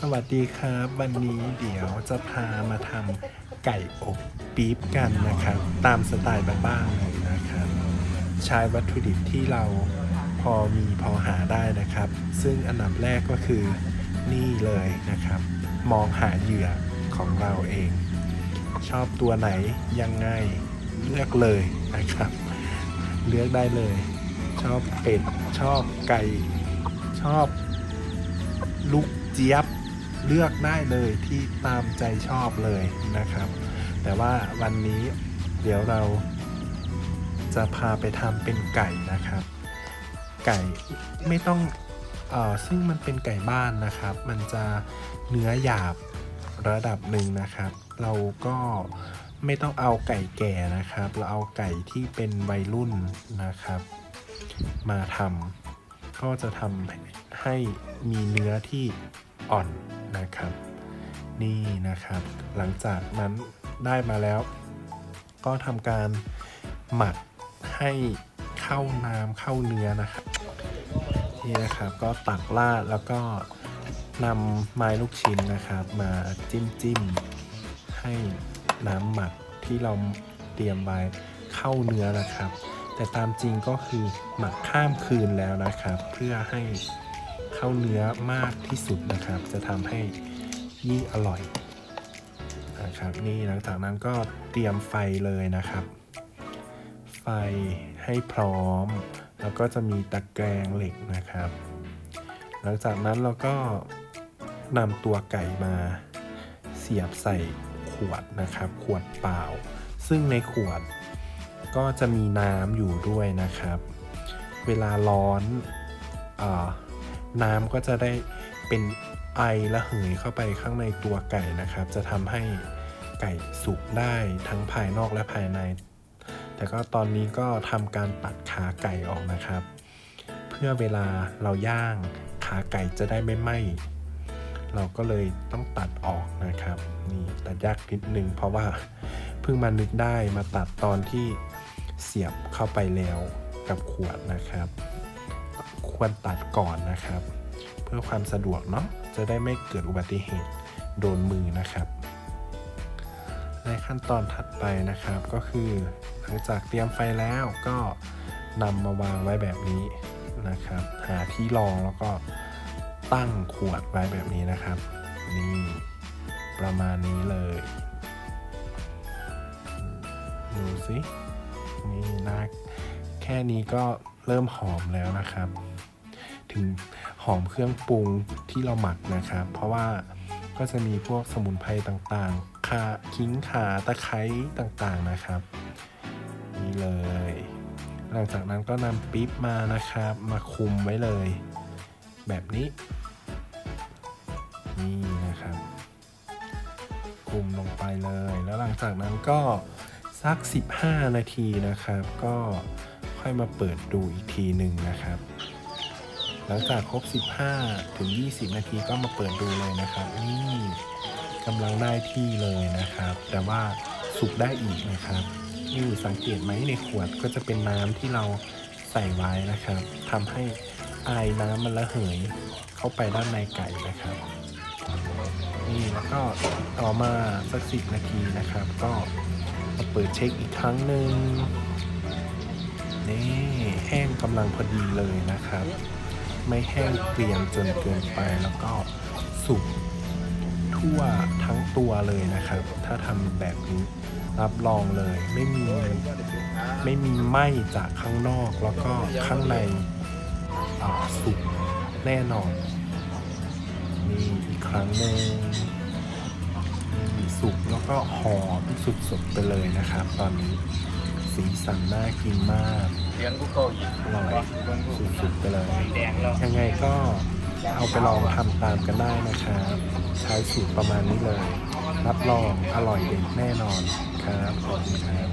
สวัสดีครับ วันนี้เดี๋ยวจะพามาทำไก่อบปี๊บกันนะครับ ตามสไตล์บ้านๆเลยนะครับ ใช้วัตถุดิบที่เราพอมีพอหาได้นะครับ ซึ่งอันดับแรกก็คือนี่เลยนะครับ มองหาเหยื่อของเราเอง ชอบตัวไหนยังไงเลือกเลยนะครับ เลือกได้เลย ชอบเป็ดชอบไก่ชอบลูกเจี๊ยบ เลือกได้เลยที่ตามใจชอบเลยนะครับ แต่ว่าวันนี้เดี๋ยวเราจะพาไปทำเป็นไก่นะครับ ไก่ไม่ต้องเออซึ่งมันเป็นไก่บ้านนะครับ มันจะเนื้อหยาบระดับหนึ่งนะครับ เราก็ไม่ต้องเอาไก่แก่นะครับ เราเอาไก่ที่เป็นวัยรุ่นนะครับ มาทำก็จะทำให้มีเนื้อที่ อ่อนนะครับ นี่นะครับ หลังจากนั้นได้มาแล้ว ก็ทำการหมักให้เข้าน้ำเข้าเนื้อนะครับนี่นะครับก็ตักราดแล้วก็นำไม้ลูกชิ้นนะครับ มาจิ้มจิ้มให้น้ำหมักที่เราเตรียมไว้เข้าเนื้อนะครับ แต่ตามจริงก็คือหมักข้ามคืนแล้วนะครับ เพื่อให้ เข้าเนื้อมากที่สุดนะครับ จะทำให้ยิ่งอร่อยนะครับนี่หลังจากนั้นก็เตรียมไฟเลยนะครับ ไฟให้พร้อม แล้วก็จะมีตะแกรงเหล็กนะครับ หลังจากนั้นเราก็นำตัวไก่มาเสียบใส่ขวดนะครับ ขวดเปล่า ซึ่งในขวดก็จะมีน้ำอยู่ด้วยนะครับ เวลาร้อนอา น้ำก็จะได้เป็นไอระเหยเข้าไปข้างในตัวไก่นะครับ จะทำให้ไก่สุกได้ทั้งภายนอกและภายใน แต่ก็ตอนนี้ก็ทำการตัดขาไก่ออกนะครับ เพื่อเวลาเราย่างขาไก่จะได้ไม่ไหม้เราก็เลยต้องตัดออกนะครับนี่ตัดยากนิดนึงเพราะว่าเพิ่งมานึกได้มาตัดตอนที่เสียบเข้าไปแล้วกับขวดนะครับ ควรตัดก่อนนะครับ เพื่อความสะดวกเนาะจะได้ไม่เกิดอุบัติเหตุโดนมือนะครับ ในขั้นตอนถัดไปนะครับก็คือหลังจากเตรียมไฟแล้วก็นำมาวางไว้แบบนี้นะครับ หาที่รองแล้วก็ตั้งขวดไว้แบบนี้นะครับ นี่ประมาณนี้เลยดูสินี่นะแค่นี้ก็ เริ่มหอมแล้วนะครับ ถึงหอมเครื่องปรุงที่เราหมักนะครับ เพราะว่าก็จะมีพวกสมุนไพรต่างๆข่าขิงข่าตะไคร้ต่างๆนะครับ นี่เลย หลังจากนั้นก็นำปิ๊บมานะครับ มาคุมไว้เลย แบบนี้นี่นะครับคุมลงไปเลย แล้วหลังจากนั้นก็สัก 15 นาทีนะครับ ก็ ค่อยมาเปิดดูอีกทีหนึ่งนะครับ หลังจากครบ 15 ถึง 20 นาทีก็มาเปิดดูเลยนะครับ นี่กำลังได้ที่เลยนะครับ แต่ว่าสุกได้อีกนะครับนี่สังเกตไหมในขวดก็จะเป็นน้ำที่เราใส่ไว้นะครับทำให้อายน้ำมันระเหยเข้าไปด้านในไก่นะครับนี่แล้วก็ต่อมาสักสิบนาทีนะครับ ก็มาเปิดเช็คอีกครั้งหนึ่ง นี่แห้งกำลังพอดีเลยนะครับ ไม่แห้งเกรียมจนเกินไปแล้วก็สุกทั่วทั้งตัวเลยนะครับ ถ้าทำแบบนี้รับรองเลยไม่มีไม่มีไหม้จากข้างนอกแล้วก็ข้างในสุกแน่นอนนี่อีกครั้งหนึ่งมีสุกแล้วก็หอมสุดๆไปเลยนะครับ ตอนนี้ สีสันน่ากินมากเลี้ยงกูเกาหลีอร่อยสุดๆไปเลยแดงแล้วยังไงก็เอาไปลองทำตามกันได้นะครับใช้สูตรประมาณนี้เลย รับรองอร่อยเด็ดแน่นอนครับขอบคุณครับ